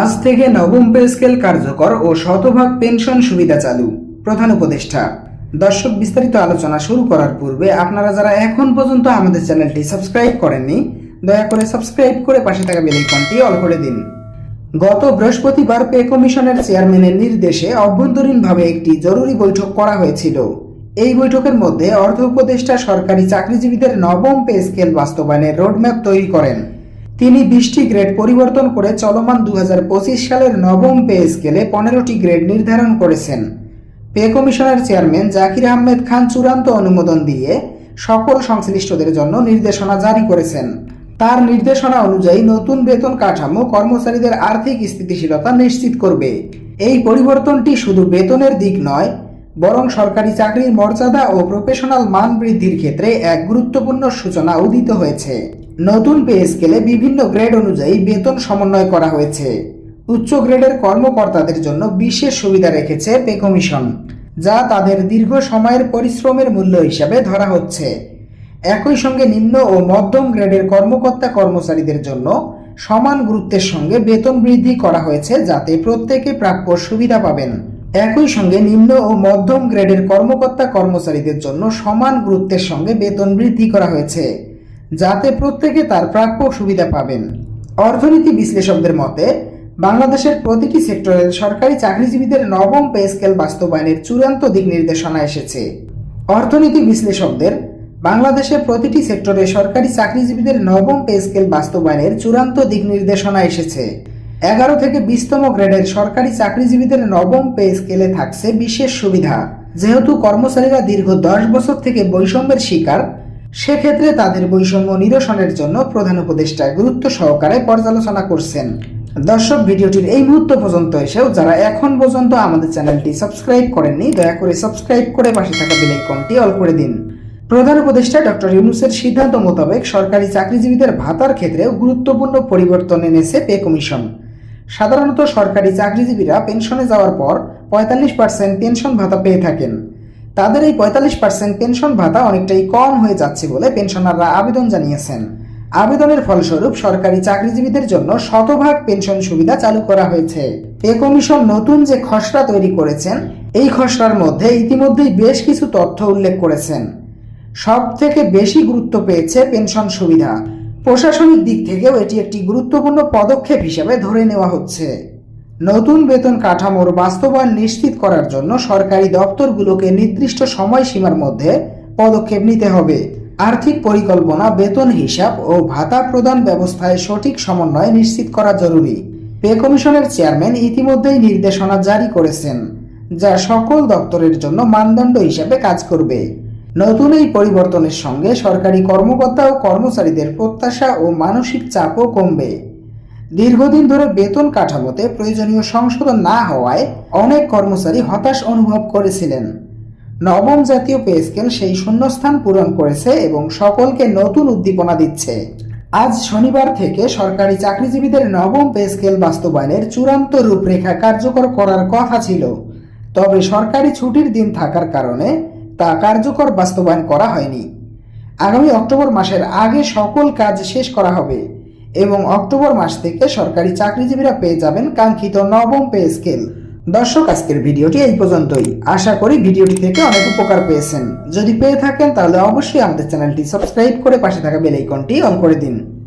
আজ থেকে নবম পে স্কেল কার্যকর ও শতভাগ পেনশন সুবিধা চালু। প্রধান উপদেষ্টা। দর্শক, বিস্তারিত আলোচনা শুরু করার পূর্বে আপনারা যারা এখন পর্যন্ত আমাদের চ্যানেলটি সাবস্ক্রাইব করেননি, দয়া করে সাবস্ক্রাইব করে পাশে থাকা বেল আইকনটি অল করে দিন। গত বৃহস্পতিবার পে কমিশনের চেয়ারম্যানের নির্দেশে অভ্যন্তরীণভাবে একটি জরুরি বৈঠক করা হয়েছিল। এই বৈঠকের মধ্যে অর্থ উপদেষ্টা সরকারি চাকরিজীবীদের নবম পে স্কেল বাস্তবায়নের রোডম্যাপ তৈরি করেন। তিনি বিশটি গ্রেড পরিবর্তন করে চলমান দু হাজার পঁচিশ সালের নবম পে স্কেলে পনেরোটি গ্রেড নির্ধারণ করেছেন। পে কমিশনের চেয়ারম্যান জাকির আহমেদ খান চূড়ান্ত অনুমোদন দিয়ে সকল সংশ্লিষ্টদের জন্য নির্দেশনা জারি করেছেন। তার নির্দেশনা অনুযায়ী নতুন বেতন কাঠামো কর্মচারীদের আর্থিক স্থিতিশীলতা নিশ্চিত করবে। এই পরিবর্তনটি শুধু বেতনের দিক নয়, বরং সরকারি চাকরির মর্যাদা ও প্রফেশনাল মান বৃদ্ধির ক্ষেত্রে এক গুরুত্বপূর্ণ সূচনা উদিত হয়েছে। নতুন পে স্কেলে বিভিন্ন গ্রেড অনুযায়ী বেতন সমন্বয় করা হয়েছে। উচ্চ গ্রেডের কর্মকর্তাদের জন্য বিশেষ সুবিধা রেখেছে পে কমিশন, যা তাদের দীর্ঘ সময়ের পরিশ্রমের মূল্য হিসাবে ধরা হচ্ছে। একই সঙ্গে নিম্ন ও মধ্যম গ্রেডের কর্মকর্তা কর্মচারীদের জন্য সমান গুরুত্বের সঙ্গে বেতন বৃদ্ধি করা হয়েছে, যাতে প্রত্যেকে প্রাপ্য সুবিধা পাবেন। একই সঙ্গে নিম্ন ও মধ্যম গ্রেডের কর্মকর্তা কর্মচারীদের জন্য সমান গুরুত্বের সঙ্গে বেতন বৃদ্ধি করা হয়েছে। যাতে প্রত্যেকে তার প্রাপ্য সুবিধা পাবেন। অর্থনীতি বিশ্লেষকদের মতে, বাংলাদেশের প্রতিটি সেক্টরের সরকারি চাকরিজীবীদের নবম পে স্কেল বাস্তবায়নের চূড়ান্ত দিক নির্দেশনা এসেছে। অর্থনীতি বিশ্লেষকদের, বাংলাদেশের প্রতিটি সেক্টরে সরকারি চাকরিজীবীদের নবম পে স্কেল বাস্তবায়নের চূড়ান্ত দিক নির্দেশনা এসেছে। এগারো থেকে বিশতম গ্রেডের সরকারি চাকরিজীবীদের নবম পে স্কেলে থাকছে বিশেষ সুবিধা। যেহেতু কর্মচারীরা দীর্ঘ দশ বছর থেকে বৈষম্যের শিকার সেক্ষেত্রে তাদের বৈষম্য নিরসনের জন্য প্রধান উপদেষ্টা গুরুত্ব সহকারে পর্যালোচনা করছেন। দর্শক, ভিডিওটির এই মুহূর্ত পর্যন্ত এসেও যারা এখন পর্যন্ত আমাদের চ্যানেলটি সাবস্ক্রাইব করেননি, দয়া করে সাবস্ক্রাইব করে পাশে থাকা বেল আইকনটি অল করে দিন। প্রধান উপদেষ্টা ডক্টর ইউনুসের সিদ্ধান্ত মোতাবেক সরকারি চাকরিজীবীদের ভাতার ক্ষেত্রেও গুরুত্বপূর্ণ পরিবর্তন এনেছে পে কমিশন। সাধারণত সরকারি চাকরিজীবীরা পেনশনে যাওয়ার পর পঁয়তাল্লিশ পার্সেন্ট পেনশন ভাতা পেয়ে থাকেন। তাদের এই পঁয়তাল্লিশ পার্সেন্ট পেনশন ভাতা অনেকটাই কম হয়ে যাচ্ছে বলে পেনশনাররা আবেদন জানিয়েছেন। আবেদনের ফলস্বরূপ সরকারি চাকরিজীবীদের জন্য শতভাগ পেনশন সুবিধা চালু করা হয়েছে। এ কমিশন নতুন যে খসড়া তৈরি করেছেন, এই খসড়ার মধ্যে ইতিমধ্যেই বেশ কিছু তথ্য উল্লেখ করেছেন। সব থেকে বেশি গুরুত্ব পেয়েছে পেনশন সুবিধা। প্রশাসনিক দিক থেকেও এটি একটি গুরুত্বপূর্ণ পদক্ষেপ হিসেবে ধরে নেওয়া হচ্ছে। নতুন বেতন কাঠামোর বাস্তবায়ন নিশ্চিত করার জন্য সরকারি দপ্তরগুলোকে নির্দিষ্ট সময়সীমার মধ্যে পদক্ষেপ নিতে হবে। আর্থিক পরিকল্পনা, বেতন হিসাব ও ভাতা প্রদান ব্যবস্থায় সঠিক সমন্বয় নিশ্চিত করা জরুরি। পে কমিশনের চেয়ারম্যান ইতিমধ্যেই নির্দেশনা জারি করেছেন, যা সকল দপ্তরের জন্য মানদণ্ড হিসেবে কাজ করবে। নতুন এই পরিবর্তনের সঙ্গে সরকারি কর্মকর্তা ও কর্মচারীদের প্রত্যাশা ও মানসিক চাপও কমবে। দীর্ঘদিন ধরে বেতন কাঠামোতে প্রয়োজনীয় সংশোধন না হওয়ায় অনেক কর্মচারী হতাশ অনুভব করেছিলেন। নবম জাতীয় পে স্কেল সেই শূন্যস্থান পূরণ করেছে এবং সকলকে নতুন উদ্দীপনা দিচ্ছে। আজ শনিবার থেকে সরকারি চাকরিজীবীদের নবম পে স্কেল বাস্তবায়নের চূড়ান্ত রূপরেখা কার্যকর করার কথা ছিল। তবে সরকারি ছুটির দিন থাকার কারণে তা কার্যকর বাস্তবায়ন করা হয়নি। আগামী অক্টোবর মাসের আগে সকল কাজ শেষ করা হবে। এবং অক্টোবর মাস থেকে সরকারি চাকরিজীবীরা পেয়ে যাবেন কাঙ্ক্ষিত নবম পে স্কেল। দর্শক, আজকের ভিডিওটি এই পর্যন্তই। আশা করি ভিডিওটি থেকে অনেক উপকার পেয়েছেন। যদি পেয়ে থাকেন, তাহলে অবশ্যই আমাদের চ্যানেলটি সাবস্ক্রাইব করে পাশে থাকা বেল আইকনটি অন করে দিন।